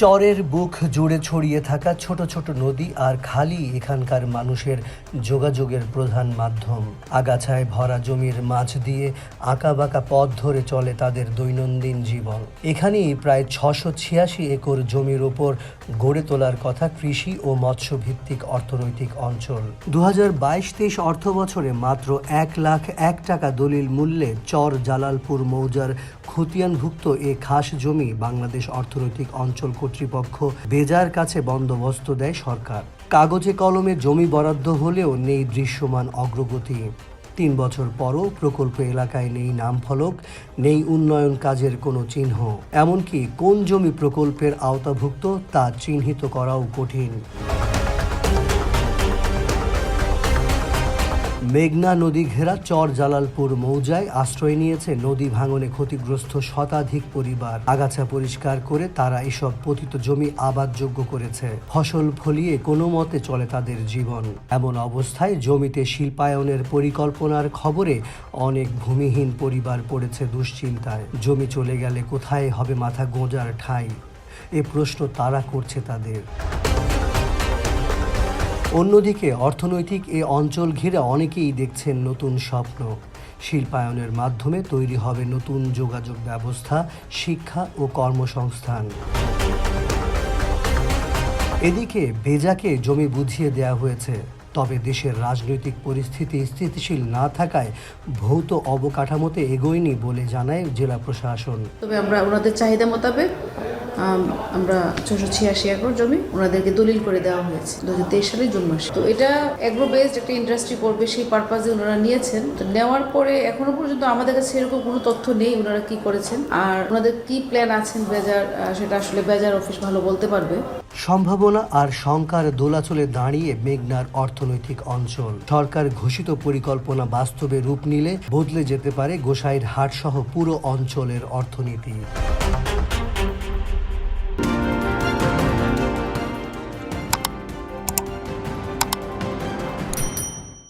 চরের বুক জুড়ে ছড়িয়ে থাকা ছোট ছোট নদী আর খালি এখানকার মানুষের যোগাযোগের প্রধান মাধ্যম। আগাছায় ভরা জমির মাছ দিয়ে আঁকাবাঁকা পথ ধরে চলে তাদের দৈনন্দিন জীবন। এখানেই প্রায় ছশো ছিয়াশি একর জমির ওপর গড়ে তোলার কথা কৃষি ও মৎস্যভিত্তিক অর্থনৈতিক অঞ্চল। দু হাজার বাইশ তেইশ অর্থ বছরে মাত্র এক লাখ এক টাকা দলিল মূল্যে চর জালালপুর মৌজার খতিয়ানভুক্ত এ খাস জমি বাংলাদেশ অর্থনৈতিক অঞ্চল কর্তৃপক্ষ বেজার কাছে বন্দোবস্ত দেয় সরকার। কাগজে কলমে জমি বরাদ্দ হলেও নেই দৃশ্যমান অগ্রগতি। তিন বছর পরও প্রকল্প এলাকায় নেই নাম ফলক নেই উন্নয়ন কাজের কোনো চিহ্ন। এমনকি কোন জমি প্রকল্পের আওতাভুক্ত তা চিহ্নিত করাও কঠিন। মেঘনা নদী ঘেরা চর জালালপুর মৌজায় আশ্রয় নিয়েছে নদী ভাঙনে ক্ষতিগ্রস্ত শতাধিক পরিবার। আগাছা পরিষ্কার করে তারা এসব পতিত জমি আবাদযোগ্য করেছে। ফসল ফলিয়ে কোনো মতে চলে তাদের জীবন। এমন অবস্থায় জমিতে শিল্পায়নের পরিকল্পনার খবরে অনেক ভূমিহীন পরিবার পড়েছে দুশ্চিন্তায়। জমি চলে গেলে কোথায় হবে মাথা গোঁজার ঠাঁই? এ প্রশ্ন তারা করছে তাদের। অন্যদিকে অর্থনৈতিক এ অঞ্চল ঘিরে অনেকেই দেখছেন নতুন স্বপ্ন। শিল্পায়নের মাধ্যমে তৈরি হবে নতুন যোগাযোগ ব্যবস্থা, শিক্ষা ও কর্মসংস্থান। এদিকে বেজাকে জমি বুঝিয়ে দেওয়া হয়েছে। তবে দেশের রাজনৈতিক পরিস্থিতি স্থিতিশীল না থাকায় ভৌত অবকাঠামোতে এগোয়নি বলে জানায় জেলা প্রশাসন। তবে আমরা ওনাদের চাহিদা মোতাবেক আমরা ছশো ছিয়াশি একর জমি ওনাদেরকে দলিল করে দেওয়া হয়েছে দু হাজার তেইশ সালে জুন মাসে। তো এটা অ্যাগ্রো বেসড একটা ইন্ডাস্ট্রি করবে, সেই পারপাজে ওনারা নিয়েছেন। তো নেওয়ার পরে এখনও পর্যন্ত আমাদের কাছে এরকম কোনো তথ্য নেই ওনারা কি করেছেন। আর ওনাদের কি প্ল্যান আছেন বেজার সেটা আসলে বেজার অফিস ভালো বলতে পারবে। সম্ভাবনা আর শঙ্কার দোলাচলে দাঁড়িয়ে মেঘনার অর্থনৈতিক অঞ্চল। সরকার ঘোষিত পরিকল্পনা বাস্তবে রূপ নিলে বদলে যেতে পারে গোসাইর হাটসহ পুরো অঞ্চলের অর্থনীতি।